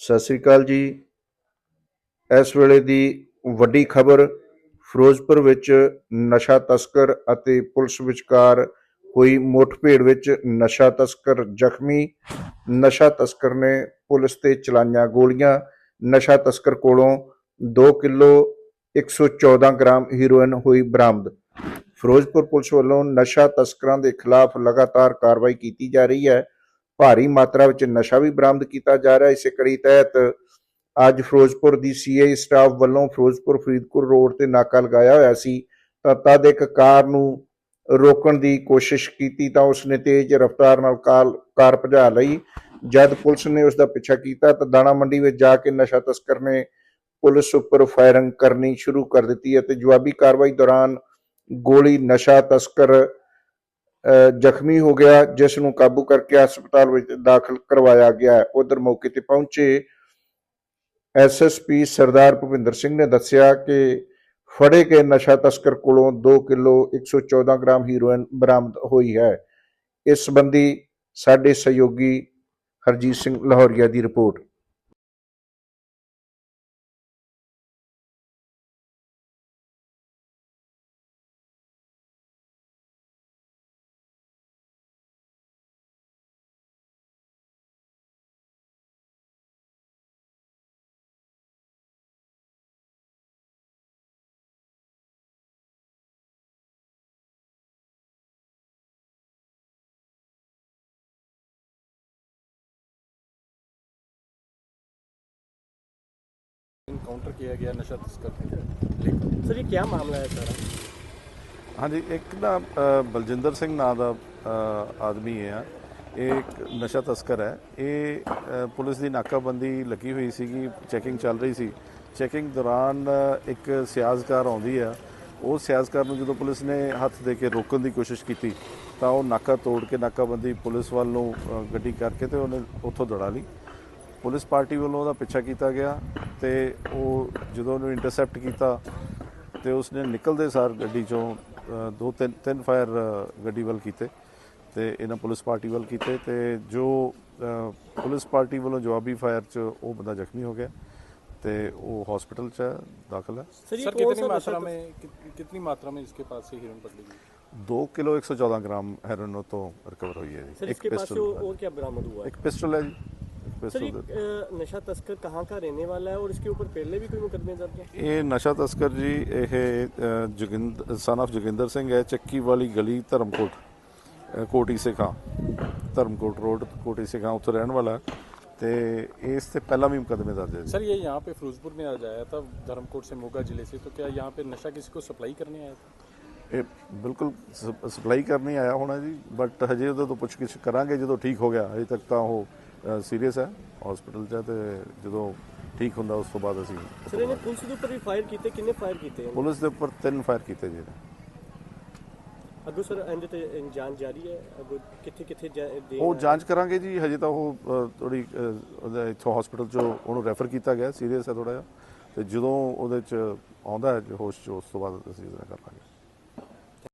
ਸਤਿ ਸ੍ਰੀ ਅਕਾਲ ਜੀ। ਇਸ ਵੇਲੇ ਦੀ ਵੱਡੀ ਖਬਰ, ਫਿਰੋਜ਼ਪੁਰ ਵਿੱਚ ਨਸ਼ਾ ਤਸਕਰ ਅਤੇ ਪੁਲਿਸ ਵਿਚਕਾਰ ਹੋਈ ਮੁੱਠਭੇੜ ਵਿੱਚ ਨਸ਼ਾ ਤਸਕਰ ਜ਼ਖਮੀ। ਨਸ਼ਾ ਤਸਕਰ ਨੇ ਪੁਲਿਸ ਤੇ ਚਲਾਈਆਂ ਗੋਲੀਆਂ। ਨਸ਼ਾ ਤਸਕਰ ਕੋਲੋਂ 2 ਕਿਲੋ 114 ਗ੍ਰਾਮ ਹੀਰੋਇਨ ਹੋਈ ਬਰਾਮਦ। ਫਿਰੋਜ਼ਪੁਰ ਪੁਲਿਸ ਵੱਲੋਂ ਨਸ਼ਾ ਤਸਕਰਾਂ ਦੇ ਖਿਲਾਫ ਲਗਾਤਾਰ ਕਾਰਵਾਈ ਕੀਤੀ ਜਾ ਰਹੀ ਹੈ। ਭਾਰੀ ਮਾਤਰਾ ਵਿੱਚ ਨਸ਼ਾ ਵੀ ਬਰਾਮਦ ਕੀਤਾ ਜਾ ਰਿਹਾ ਹੈ ਇਸੇ ਕੜੀ ਤਹਿਤ। ਅੱਜ ਫਿਰੋਜ਼ਪੁਰ ਦੀ ਸੀਆਈ ਸਟਾਫ ਵੱਲੋਂ ਫਿਰੋਜ਼ਪੁਰ ਫਰੀਦਕੋਟ ਰੋਡ ਤੇ ਨਾਕਾ ਲਗਾਇਆ ਹੋਇਆ ਸੀ। ਤਾਂ ਤਦ ਇੱਕ ਕਾਰ ਨੂੰ ਰੋਕਣ ਦੀ ਕੋਸ਼ਿਸ਼ ਕੀਤੀ ਤਾਂ ਉਸਨੇ ਤੇਜ਼ ਰਫ਼ਤਾਰ ਨਾਲ ਕਾਰ ਕਾਰ ਭਜਾ ਲਈ। ਜਦ ਪੁਲਿਸ ਨੇ ਉਸ ਦਾ ਪਿੱਛਾ ਕੀਤਾ ਤਾਂ ਦਾਣਾ ਮੰਡੀ ਵਿੱਚ ਜਾ ਕੇ ਨਸ਼ਾ ਤਸਕਰ ਨੇ ਪੁਲਿਸ ਉੱਪਰ ਫਾਇਰਿੰਗ ਕਰਨੀ ਸ਼ੁਰੂ ਕਰ ਦਿੱਤੀ ਅਤੇ ਜਵਾਬੀ ਕਾਰਵਾਈ ਦੌਰਾਨ ਗੋਲੀ ਨਸ਼ਾ ਤਸਕਰ ਜ਼ਖਮੀ ਹੋ ਗਿਆ, ਜਿਸ ਨੂੰ ਕਾਬੂ ਕਰਕੇ ਹਸਪਤਾਲ ਵਿੱਚ ਦਾਖਲ ਕਰਵਾਇਆ ਗਿਆ। ਉਧਰ ਮੌਕੇ ਤੇ ਪਹੁੰਚੇ ਐਸਐਸਪੀ ਸਰਦਾਰ ਭੁਪਿੰਦਰ ਸਿੰਘ ਨੇ ਦੱਸਿਆ ਕਿ ਫੜੇ ਗਏ ਨਸ਼ਾ ਤਸਕਰ ਕੋਲੋਂ 2 ਕਿਲੋ 114 ਗ੍ਰਾਮ ਹੀਰੋਇਨ ਬਰਾਮਦ ਹੋਈ ਹੈ। ਇਸ ਸੰਬੰਧੀ ਸਾਡੇ ਸਹਿਯੋਗੀ ਹਰਜੀਤ ਸਿੰਘ ਲਾਹੌਰੀਆ ਦੀ ਰਿਪੋਰਟ। ਇਨਕਾਊਂਟਰ ਕੀਤਾ ਗਿਆ ਨਸ਼ਾ ਤਸਕਰ ਲੇਕਿਨ ਸਰ ਇਹ ਕੀ ਮਾਮਲਾ ਹੈ ਸਾਰਾ? ਹਾਂਜੀ ਇੱਕ ਨਾ ਅ, ਬਲਜਿੰਦਰ ਸਿੰਘ ਨਾਂ ਦਾ ਅ, ਆਦਮੀ ਹੈ ਇਹ ਇੱਕ ਨਸ਼ਾ ਤਸਕਰ ਹੈ। ਇਹ ਅ, ਪੁਲਿਸ ਦੀ ਨਾਕਾਬੰਦੀ ਲੱਗੀ ਹੋਈ ਸੀਗੀ ਚੈਕਿੰਗ ਚੱਲ ਰਹੀ ਸੀ। ਚੈਕਿੰਗ ਦੌਰਾਨ ਅ, ਇੱਕ ਸਿਆਜ਼ਕਾਰ ਆਉਂਦੀ ਆ। ਉਹ ਸਿਆਜ਼ਕਾਰ ਨੂੰ ਜਦੋਂ ਪੁਲਿਸ ਨੇ ਹੱਥ ਦੇ ਕੇ ਰੋਕਣ ਦੀ ਕੋਸ਼ਿਸ਼ ਕੀਤੀ ਤਾਂ ਉਹ ਨਾਕਾ ਤੋੜ ਕੇ ਨਾਕਾਬੰਦੀ ਪੁਲਿਸ ਵੱਲ ਨੂੰ ਅ, ਗੱਡੀ ਕਰਕੇ ਤੇ ਉਹਨੇ ਉੱਥੋਂ ਦੌੜਾ ਲਈ। ਪੁਲਿਸ ਪਾਰਟੀ ਵੱਲੋਂ ਉਹਦਾ ਪਿੱਛਾ ਕੀਤਾ ਗਿਆ ਤੇ ਉਹ ਜਦੋਂ ਉਹਨੂੰ ਇੰਟਰਸੈਪਟ ਕੀਤਾ ਤੇ ਉਸਨੇ ਨਿਕਲਦੇ ਸਾਰ ਗੱਡੀ ਚੋਂ ਦੋ ਤਿੰਨ ਤਿੰਨ ਫਾਇਰ ਗੱਡੀ ਵੱਲ ਕੀਤੇ ਤੇ ਇਹਨਾਂ ਪੁਲਿਸ ਪਾਰਟੀ ਵੱਲ ਕੀਤੇ ਤੇ ਜੋ ਪੁਲਿਸ ਪਾਰਟੀ ਵੱਲੋਂ ਜਵਾਬੀ ਫਾਇਰ 'ਚ ਉਹ ਬੰਦਾ ਜ਼ਖਮੀ ਹੋ ਗਿਆ ਤੇ ਉਹ ਹਸਪੀਟਲ 'ਚ ਦਾਖਲ ਹੈ। ਸਰ ਕਿੰਨੀ ਮਾਤਰਾ ਮੇ ਕਿੰਨੀ ਮਾਤਰਾ ਮੇ ਇਸਕੇ ਪਾਸ ਸੇ ਹੀਰਨ ਪਕੜੀ ਗਈ? 2 ਕਿਲੋ 114 ਗ੍ਰਾਮ ਹੈਰੋਇਨ ਤੋਂ ਰਿਕਵਰ ਹੋਈ ਹੈ ਜੀ। ਇੱਕ ਪਿਸਟਲ ਉਹ ਕੀ ਬਰਾਮਦ ਹੁਆ ਇੱਕ ਪਿਸਟਲ ਹੈ सर ये ਪਿਸਟਲ अ, नशा तस्कर कहाँ का रहने वाला है और इसके ऊपर पहले भी कोई मुकदमे दर्ज है ਇਹ ਨਸ਼ਾ ਤਸਕਰ ਜੀ ਇਹ ਅ, ਜੋਗਿੰਦਰ ਸਨ of ਜੋਗਿੰਦਰ ਸਿੰਘ ਹੈ ਚੱਕੀ ਵਾਲੀ ਗਲੀ ਧਰਮਕੋਟ ਅ, ਕੋਟੀ ਸਿਖਾਂ ਧਰਮਕੋਟ ਰੋਡ ਕੋਟੀ ਸਿਖਾਂ ਉੱਥੇ ਰਹਿਣ ਵਾਲਾ ਹੈ ਤੇ ਇਸ ਤੇ ਪਹਿਲਾਂ ਵੀ ਮੁਕਦਮੇ ਦਰਜ ਹੈ ਜੀ सर ये यहाँ पे फिरोजपुर में आ जाया था धर्मकोट से मोगा जिले से तो क्या यहाँ पे नशा किसी को सप्लाई करने आया था ਇਹ ਬਿਲਕੁਲ ਸਪਲਾਈ ਕਰਨੀ ਆਇਆ ਹੋਣਾ ਜੀ ਬਟ ਹਜੇ ਉਹਦੇ ਤੋਂ ਪੁੱਛਗਿੱਛ ਕਰਾਂਗੇ ਜਦੋਂ ਠੀਕ ਹੋ ਗਿਆ ਹਜੇ ਤੱਕ ਤਾਂ ਉਹ ਸੀਰੀਅਸ ਹੈ ਹਸਪੀਟਲ 'ਚ ਤੇ ਜਦੋਂ ਠੀਕ ਹੁੰਦਾ ਉਸ ਤੋਂ ਬਾਅਦ ਅਸੀਂ ਸਰ ਇਹਨੇ ਪੁਲਿਸ ਦੇ ਉੱਪਰ ਵੀ ਫਾਇਰ ਕੀਤੇ ਕਿੰਨੇ ਫਾਇਰ ਕੀਤੇ ਪੁਲਿਸ ਦੇ ਉੱਪਰ ਤਿੰਨ ਫਾਇਰ ਕੀਤੇ ਜੀ ਅੱਗੋਂ ਸਰ ਇਹਦੇ ਤੇ ਜਾਂਚ ਜਾਰੀ ਹੈ? ਅੱਗੋਂ ਕਿੱਥੇ ਕਿੱਥੇ ਦੇ ਉਹ ਜਾਂਚ ਕਰਾਂਗੇ ਜੀ ਹਜੇ ਤਾਂ ਉਹ ਥੋੜੀ ਇੱਥੋਂ ਹਸਪੀਟਲ 'ਚੋਂ ਉਹਨੂੰ ਰੈਫਰ ਕੀਤਾ ਗਿਆ ਸੀਰੀਅਸ ਹੈ ਥੋੜਾ ਜਿਹਾ। ਤੇ ਜਦੋਂ ਉਹਦੇ 'ਚ ਆਉਂਦਾ ਹੈ ਹੋਸ਼ 'ਚ ਉਸ ਤੋਂ ਬਾਅਦ ਅਸੀਂ ਇਹਦਾ ਕਰ ਲਾਂਗੇ।